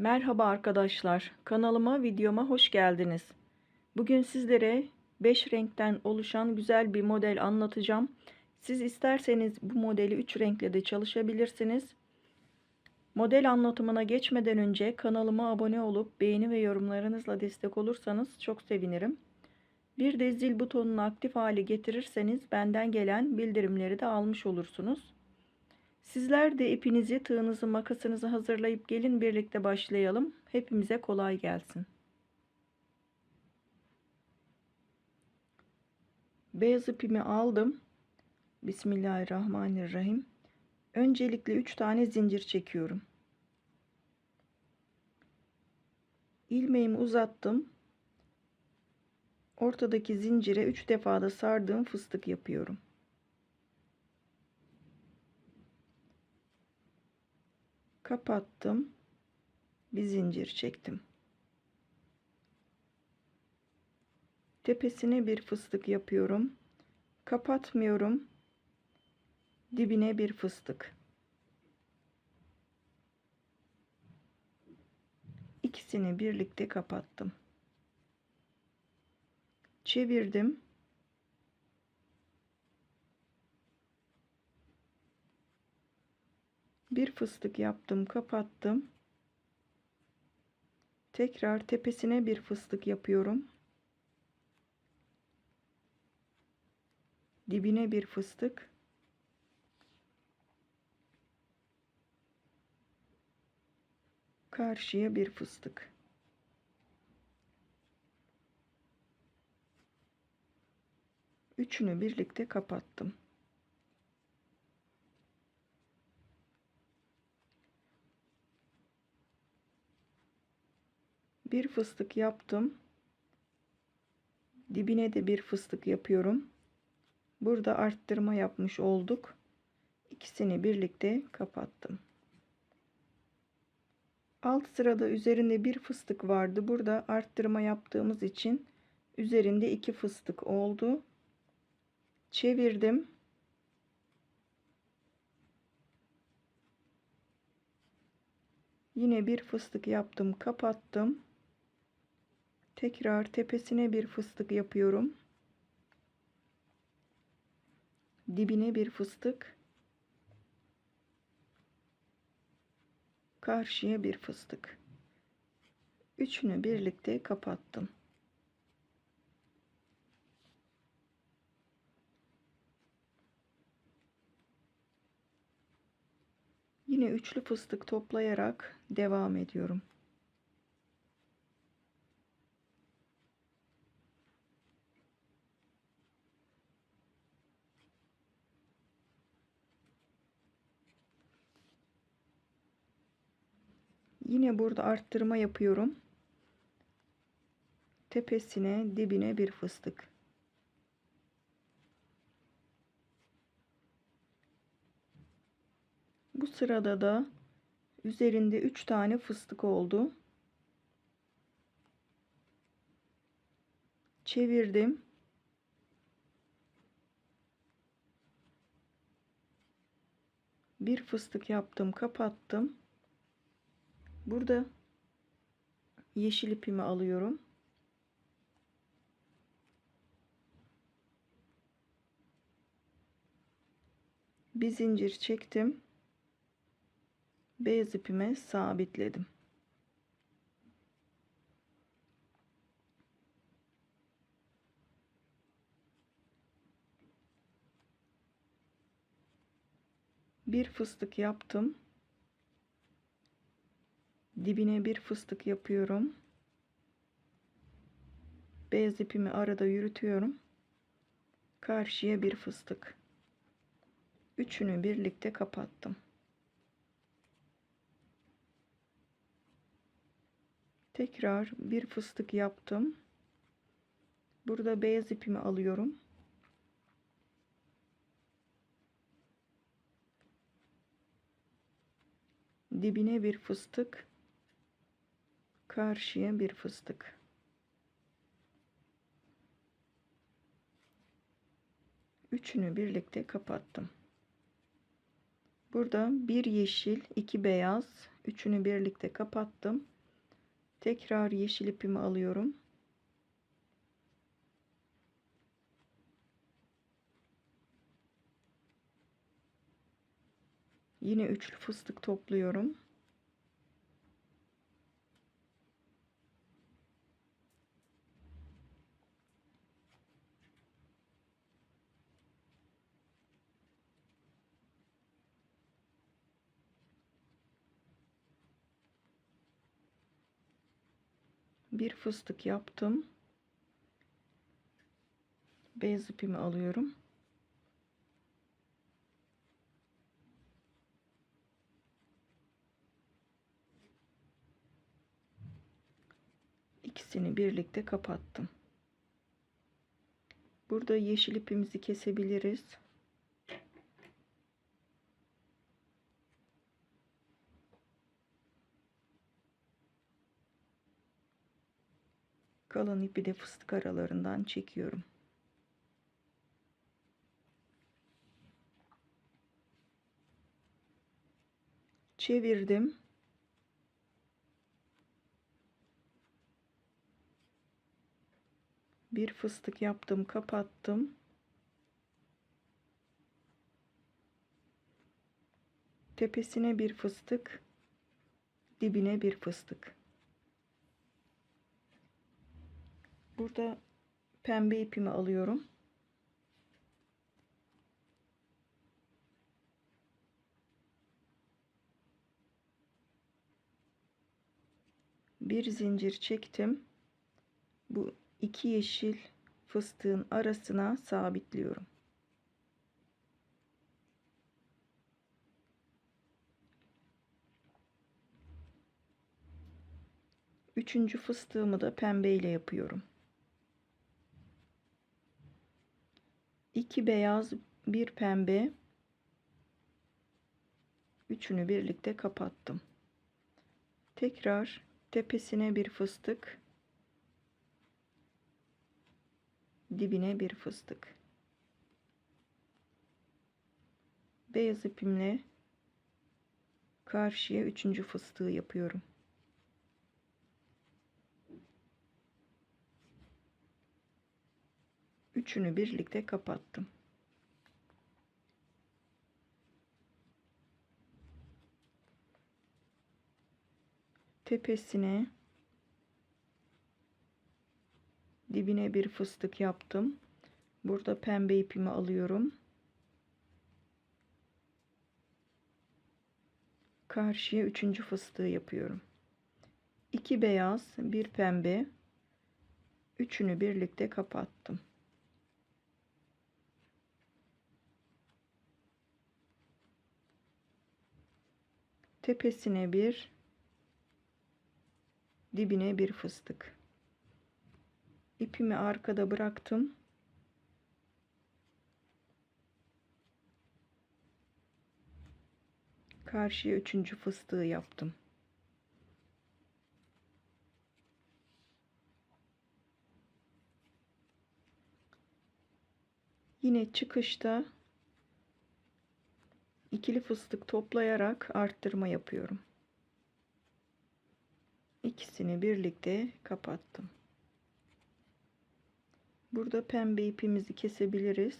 Merhaba arkadaşlar. Kanalıma, videoma hoş geldiniz. Bugün sizlere 5 renkten oluşan güzel bir model anlatacağım. Siz isterseniz bu modeli 3 renkle de çalışabilirsiniz. Model anlatımına geçmeden önce kanalıma abone olup beğeni ve yorumlarınızla destek olursanız çok sevinirim. Bir de zil butonunu aktif hale getirirseniz benden gelen bildirimleri de almış olursunuz. Sizler de ipinizi, tığınızı, makasınızı hazırlayıp gelin birlikte başlayalım. Hepimize kolay gelsin. Beyaz ipimi aldım. Bismillahirrahmanirrahim. Öncelikle 3 tane zincir çekiyorum. İlmeğimi uzattım. Ortadaki zincire 3 defa da sardığım fıstık yapıyorum. Kapattım. Bir zincir çektim. Tepesine bir fıstık yapıyorum. Kapatmıyorum. Dibine bir fıstık. İkisini birlikte kapattım. Çevirdim bir fıstık yaptım kapattım. Tekrar tepesine bir fıstık yapıyorum. Dibine bir fıstık. Karşıya bir fıstık. Üçünü birlikte kapattım bir fıstık yaptım. Dibine de bir fıstık yapıyorum. Burada arttırma yapmış olduk. İkisini birlikte kapattım. Alt sırada üzerinde bir fıstık vardı. Burada arttırma yaptığımız için üzerinde iki fıstık oldu. Çevirdim. Yine bir fıstık yaptım kapattım Tekrar tepesine bir fıstık yapıyorum. Dibine bir fıstık. Karşıya bir fıstık. Üçünü birlikte kapattım. Yine üçlü fıstık toplayarak devam ediyorum. Yine burada arttırma yapıyorum. Tepesine, dibine bir fıstık. Bu sırada da üzerinde 3 tane fıstık oldu. Çevirdim. Bir fıstık yaptım, kapattım. Burada yeşil ipimi alıyorum. Bir zincir çektim. Beyaz ipime sabitledim. Bir fıstık yaptım dibine bir fıstık yapıyorum. Beyaz ipimi arada yürütüyorum. Karşıya bir fıstık. Üçünü birlikte kapattım. Tekrar bir fıstık yaptım. Burada beyaz ipimi alıyorum. Dibine bir fıstık karşıya bir fıstık üçünü birlikte kapattım burada bir yeşil iki beyaz Üçünü birlikte kapattım. Tekrar yeşil ipimi alıyorum. Yine üçlü fıstık topluyorum. Bir fıstık yaptım. Beyaz ipimi alıyorum. İkisini birlikte kapattım. Burada yeşil ipimizi kesebiliriz. Kalan ipi de fıstık aralarından çekiyorum. Çevirdim. Bir fıstık yaptım, kapattım. Tepesine bir fıstık, dibine bir fıstık. Burada pembe ipimi alıyorum. Bir zincir çektim. Bu iki yeşil fıstığın arasına sabitliyorum. Üçüncü fıstığımı da pembe ile yapıyorum. İki beyaz, bir pembe. Üçünü birlikte kapattım. Tekrar tepesine bir fıstık. Dibine bir fıstık. Beyaz ipimle karşıya üçüncü fıstığı yapıyorum. Üçünü birlikte kapattım. Tepesine dibine bir fıstık yaptım. Burada pembe ipimi alıyorum. Karşıya üçüncü fıstığı yapıyorum. İki beyaz, bir pembe. Üçünü birlikte kapattım. Tepesine bir dibine bir fıstık. İpimi arkada bıraktım. Karşıya üçüncü fıstığı yaptım. Yine çıkışta ikili fıstık toplayarak arttırma yapıyorum. İkisini birlikte kapattım. Burada pembe ipimizi kesebiliriz.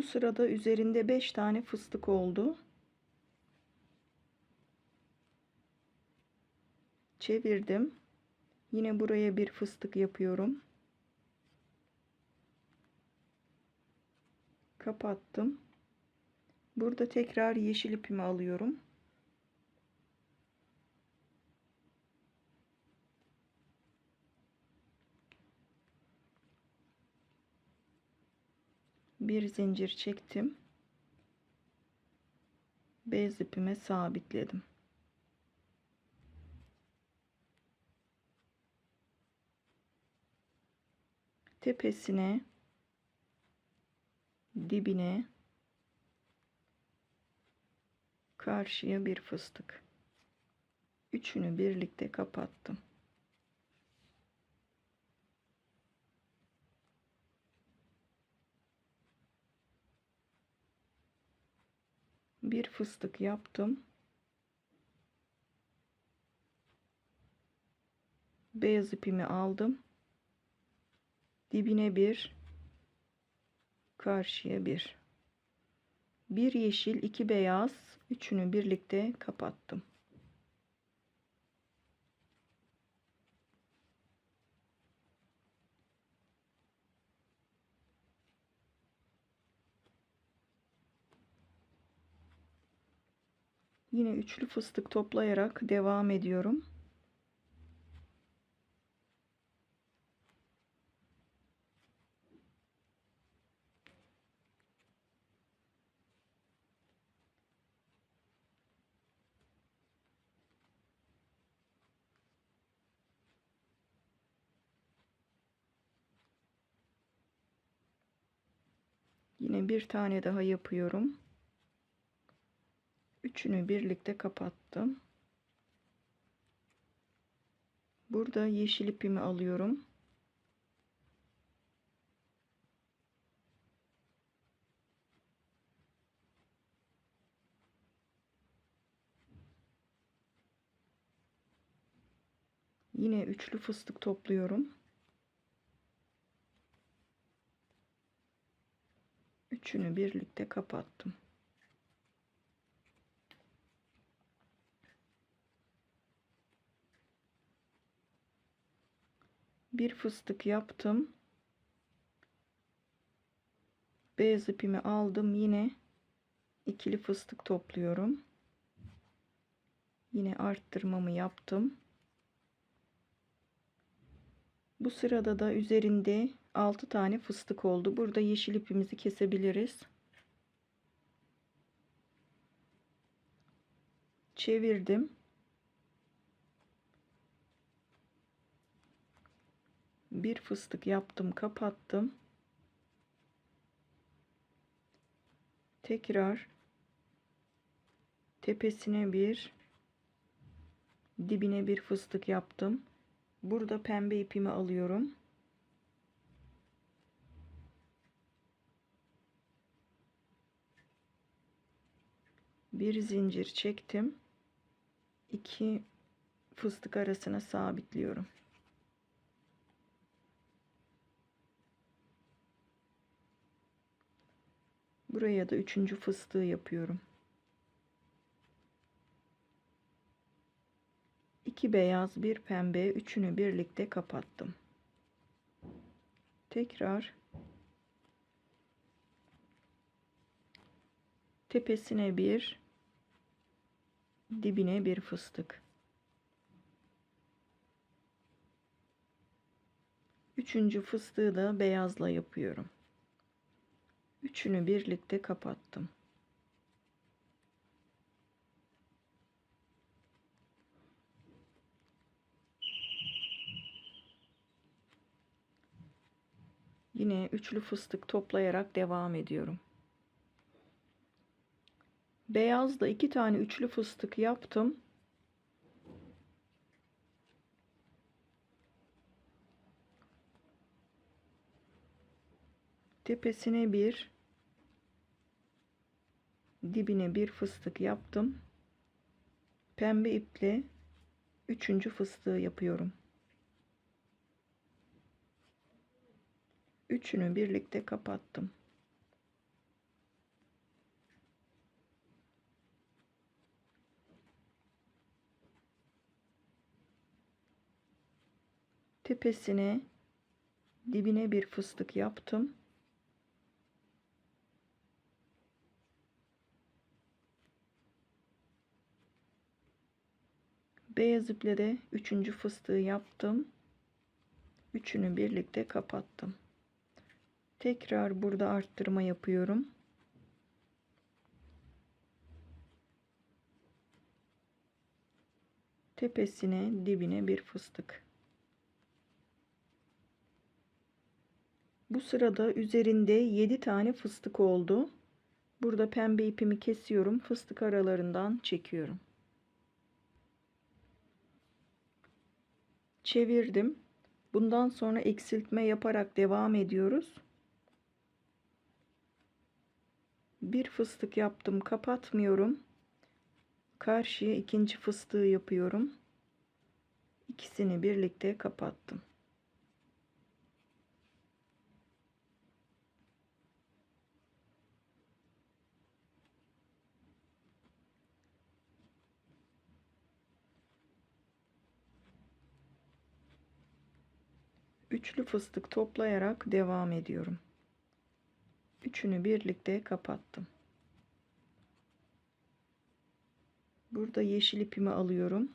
Bu sırada üzerinde 5 tane fıstık oldu. Çevirdim. Yine buraya bir fıstık yapıyorum. Kapattım. Burada tekrar yeşil ipimi alıyorum. bir zincir çektim. Bez ipime sabitledim. Tepesine dibine karşıya bir fıstık. Üçünü birlikte kapattım. Bir fıstık yaptım. Beyaz ipimi aldım. Dibine bir, karşıya bir. Bir yeşil, iki beyaz, üçünü birlikte kapattım. Yine üçlü fıstık toplayarak devam ediyorum. Yine bir tane daha yapıyorum. Üçünü birlikte kapattım. Burada yeşil ipimi alıyorum. Yine üçlü fıstık topluyorum. Üçünü birlikte kapattım. Bir fıstık yaptım. Beyaz ipimi aldım. Yine ikili fıstık topluyorum. Yine arttırmamı yaptım. Bu sırada da üzerinde 6 tane fıstık oldu. Burada yeşil ipimizi kesebiliriz. Çevirdim. Bir fıstık yaptım, kapattım. Tekrar tepesine bir dibine bir fıstık yaptım. Burada pembe ipimi alıyorum. Bir zincir çektim. İki fıstık arasına sabitliyorum. Buraya da üçüncü fıstığı yapıyorum. İki beyaz, bir pembe, üçünü birlikte kapattım. Tekrar tepesine bir, dibine bir fıstık. Üçüncü fıstığı da beyazla yapıyorum. Üçünü birlikte kapattım. Yine üçlü fıstık toplayarak devam ediyorum. Beyazda iki tane üçlü fıstık yaptım. Tepesine bir, dibine bir fıstık yaptım. Pembe iple üçüncü fıstığı yapıyorum. Üçünü birlikte kapattım. Tepesine dibine bir fıstık yaptım. Beyaz iple üçüncü fıstığı yaptım. Üçünü birlikte kapattım. Tekrar burada arttırma yapıyorum. Tepesine dibine bir fıstık. Bu sırada üzerinde 7 tane fıstık oldu. Burada pembe ipimi kesiyorum. Fıstık aralarından çekiyorum. Çevirdim. Bundan sonra eksiltme yaparak devam ediyoruz. Bir fıstık yaptım, kapatmıyorum. Karşıya ikinci fıstığı yapıyorum. İkisini birlikte kapattım. Üçlü fıstık toplayarak devam ediyorum. Üçünü birlikte kapattım. Burada yeşil ipimi alıyorum.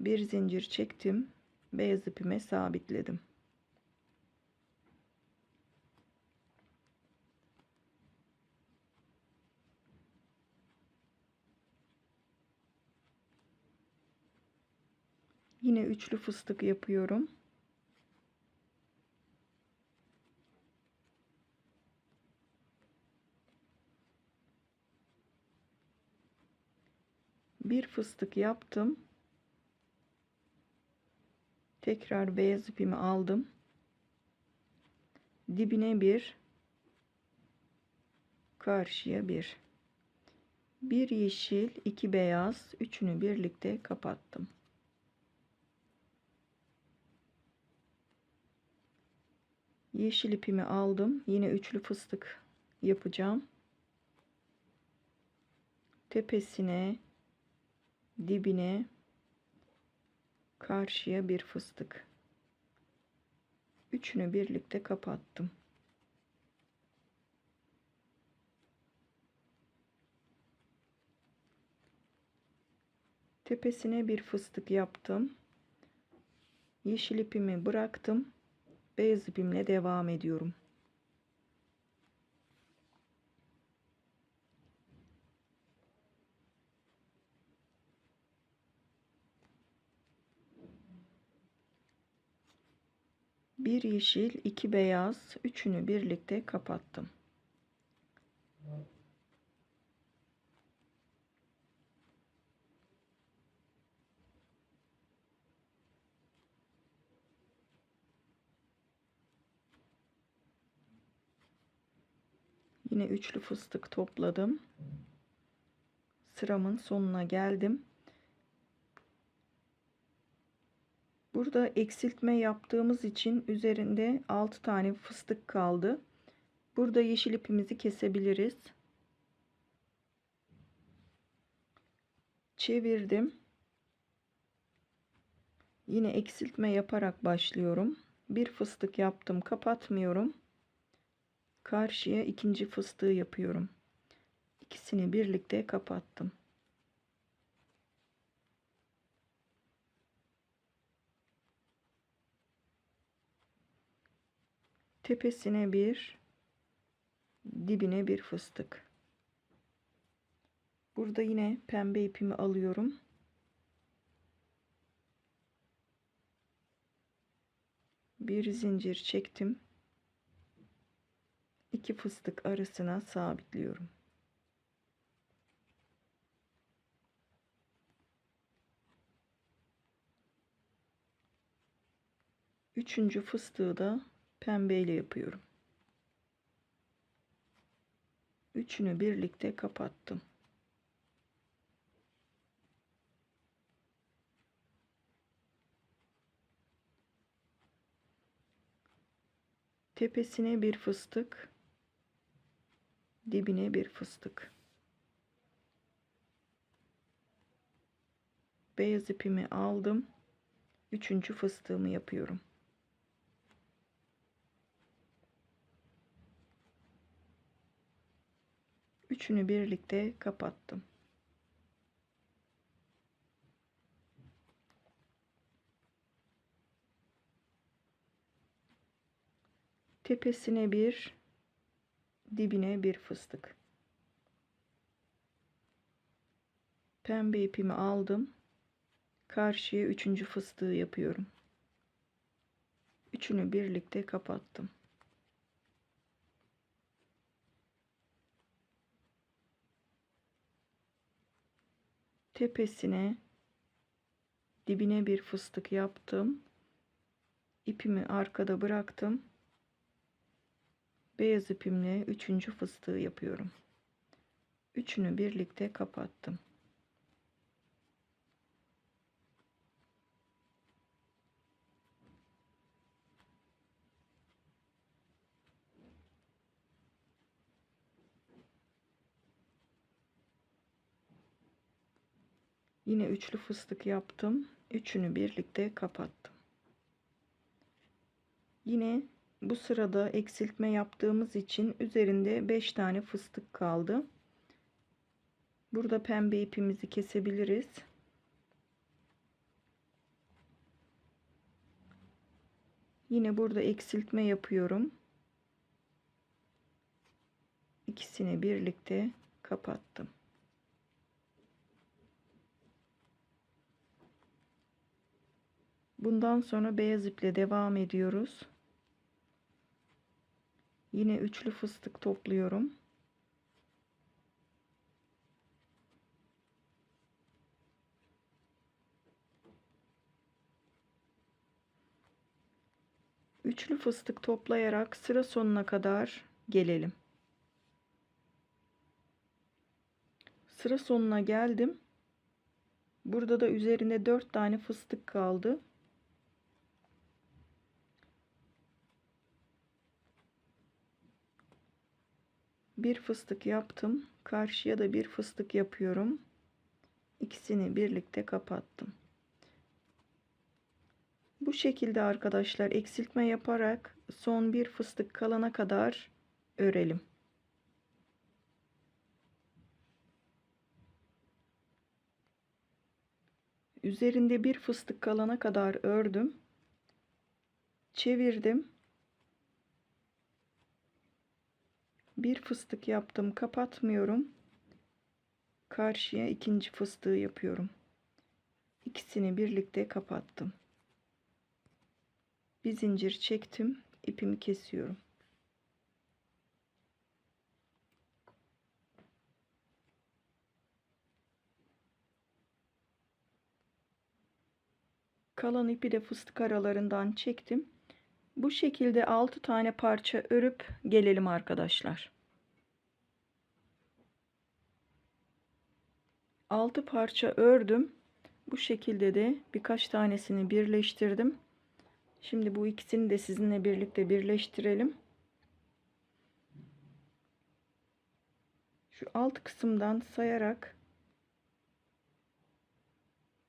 Bir zincir çektim. Beyaz ipime sabitledim. Yine üçlü fıstık yapıyorum. Bir fıstık yaptım. Tekrar beyaz ipimi aldım. Dibine bir, karşıya bir. Bir yeşil, iki beyaz, üçünü birlikte kapattım. Yeşil ipimi aldım. Yine üçlü fıstık yapacağım. Tepesine, dibine, karşıya bir fıstık. Üçünü birlikte kapattım. Tepesine bir fıstık yaptım. Yeşil ipimi bıraktım beyaz ipimle devam ediyorum. Bir yeşil, iki beyaz, üçünü birlikte kapattım. Yine üçlü fıstık topladım. Sıramın sonuna geldim. Burada eksiltme yaptığımız için üzerinde 6 tane fıstık kaldı. Burada yeşil ipimizi kesebiliriz. Çevirdim. Yine eksiltme yaparak başlıyorum. Bir fıstık yaptım, kapatmıyorum karşıya ikinci fıstığı yapıyorum. İkisini birlikte kapattım. Tepesine bir, dibine bir fıstık. Burada yine pembe ipimi alıyorum. Bir zincir çektim iki fıstık arasına sabitliyorum. Üçüncü fıstığı da pembeyle yapıyorum. Üçünü birlikte kapattım. Tepesine bir fıstık, dibine bir fıstık. Beyaz ipimi aldım. Üçüncü fıstığımı yapıyorum. Üçünü birlikte kapattım. Tepesine bir dibine bir fıstık. Pembe ipimi aldım. Karşıya üçüncü fıstığı yapıyorum. Üçünü birlikte kapattım. Tepesine dibine bir fıstık yaptım. İpimi arkada bıraktım. Beyaz ipimle üçüncü fıstığı yapıyorum. Üçünü birlikte kapattım. Yine üçlü fıstık yaptım. Üçünü birlikte kapattım. Yine bu sırada eksiltme yaptığımız için üzerinde 5 tane fıstık kaldı. Burada pembe ipimizi kesebiliriz. Yine burada eksiltme yapıyorum. İkisini birlikte kapattım. Bundan sonra beyaz iple devam ediyoruz. Yine üçlü fıstık topluyorum. Üçlü fıstık toplayarak sıra sonuna kadar gelelim. Sıra sonuna geldim. Burada da üzerinde 4 tane fıstık kaldı. Bir fıstık yaptım. Karşıya da bir fıstık yapıyorum. İkisini birlikte kapattım. Bu şekilde arkadaşlar eksiltme yaparak son bir fıstık kalana kadar örelim. Üzerinde bir fıstık kalana kadar ördüm. Çevirdim. Bir fıstık yaptım, kapatmıyorum. Karşıya ikinci fıstığı yapıyorum. İkisini birlikte kapattım. Bir zincir çektim, ipimi kesiyorum. Kalan ipi de fıstık aralarından çektim. Bu şekilde 6 tane parça örüp gelelim arkadaşlar. 6 parça ördüm. Bu şekilde de birkaç tanesini birleştirdim. Şimdi bu ikisini de sizinle birlikte birleştirelim. Şu alt kısımdan sayarak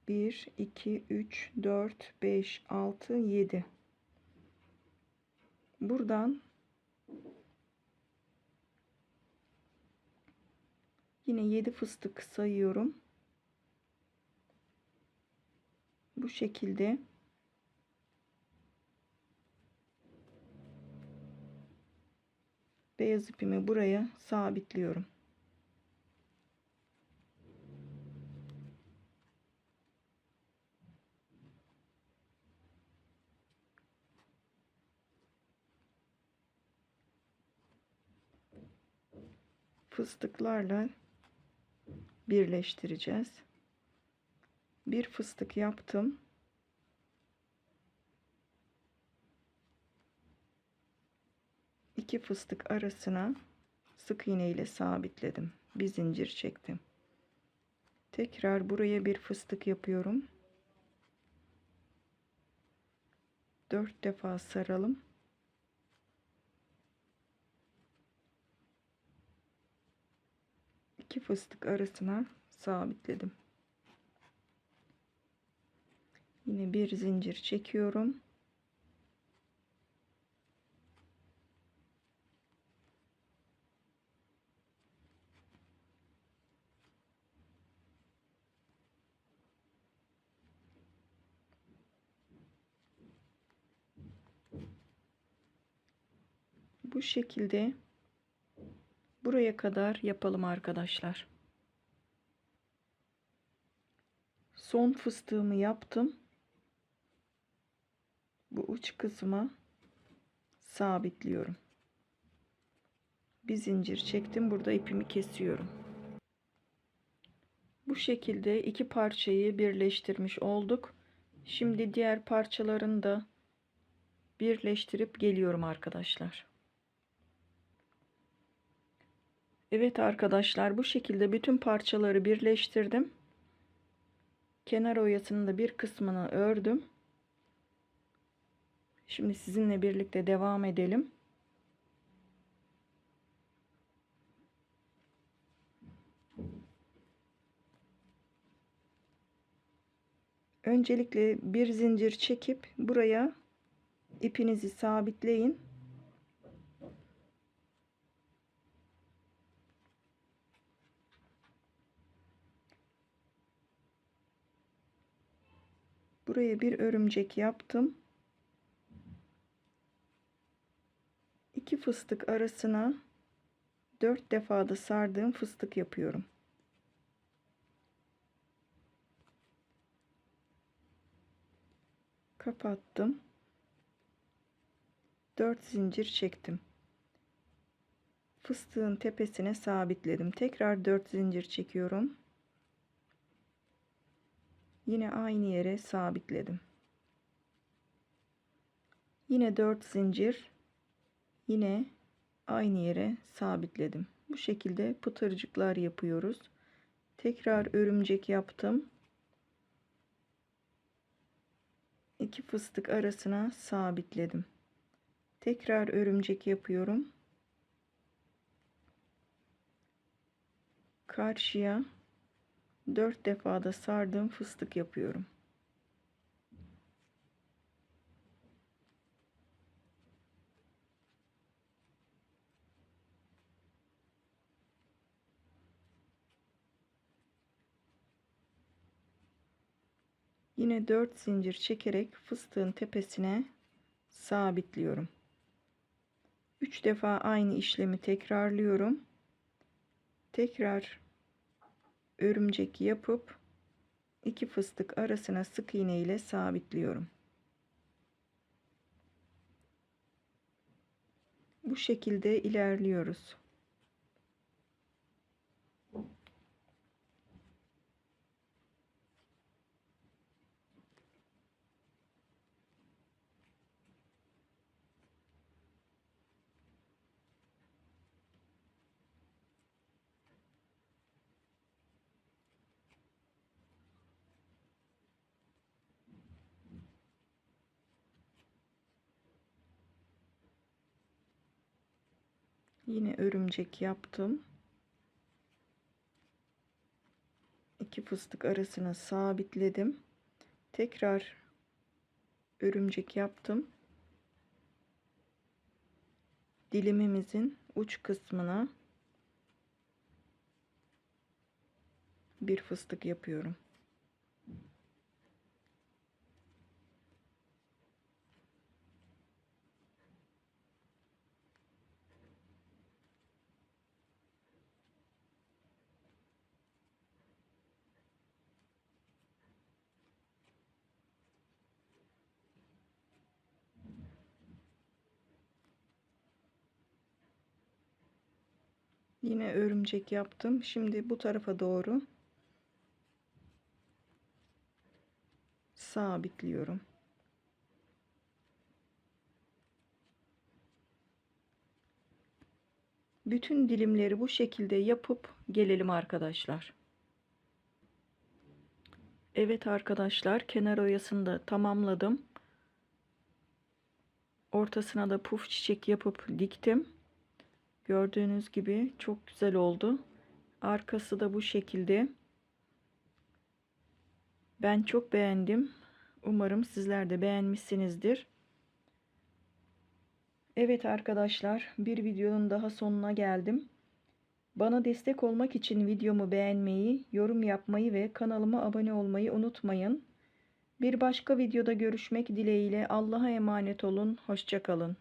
1 2 3 4 5 6 7 buradan yine 7 fıstık sayıyorum. Bu şekilde. Beyaz ipimi buraya sabitliyorum. Fıstıklarla birleştireceğiz. Bir fıstık yaptım. İki fıstık arasına sık iğne ile sabitledim. Bir zincir çektim. Tekrar buraya bir fıstık yapıyorum. Dört defa saralım. 2 fıstık arasına sabitledim. Yine bir zincir çekiyorum. Bu şekilde Buraya kadar yapalım arkadaşlar. Son fıstığımı yaptım. Bu uç kısma sabitliyorum. Bir zincir çektim. Burada ipimi kesiyorum. Bu şekilde iki parçayı birleştirmiş olduk. Şimdi diğer parçalarını da birleştirip geliyorum arkadaşlar. Evet arkadaşlar bu şekilde bütün parçaları birleştirdim. Kenar oyasının da bir kısmını ördüm. Şimdi sizinle birlikte devam edelim. Öncelikle bir zincir çekip buraya ipinizi sabitleyin. Buraya bir örümcek yaptım. İki fıstık arasına dört defada sardığım fıstık yapıyorum. Kapattım. Dört zincir çektim. Fıstığın tepesine sabitledim. Tekrar dört zincir çekiyorum. Yine aynı yere sabitledim. Yine 4 zincir yine aynı yere sabitledim. Bu şekilde pıtırcıklar yapıyoruz. Tekrar örümcek yaptım. İki fıstık arasına sabitledim. Tekrar örümcek yapıyorum. Karşıya 4 defada sardığım fıstık yapıyorum. Yine 4 zincir çekerek fıstığın tepesine sabitliyorum. 3 defa aynı işlemi tekrarlıyorum. Tekrar örümcek yapıp iki fıstık arasına sık iğne ile sabitliyorum. Bu şekilde ilerliyoruz. Yine örümcek yaptım. İki fıstık arasına sabitledim. Tekrar örümcek yaptım. Dilimimizin uç kısmına bir fıstık yapıyorum. Yine örümcek yaptım. Şimdi bu tarafa doğru sabitliyorum. Bütün dilimleri bu şekilde yapıp gelelim arkadaşlar. Evet arkadaşlar kenar oyasını da tamamladım. Ortasına da puf çiçek yapıp diktim. Gördüğünüz gibi çok güzel oldu. Arkası da bu şekilde. Ben çok beğendim. Umarım sizler de beğenmişsinizdir. Evet arkadaşlar bir videonun daha sonuna geldim. Bana destek olmak için videomu beğenmeyi, yorum yapmayı ve kanalıma abone olmayı unutmayın. Bir başka videoda görüşmek dileğiyle Allah'a emanet olun. Hoşçakalın.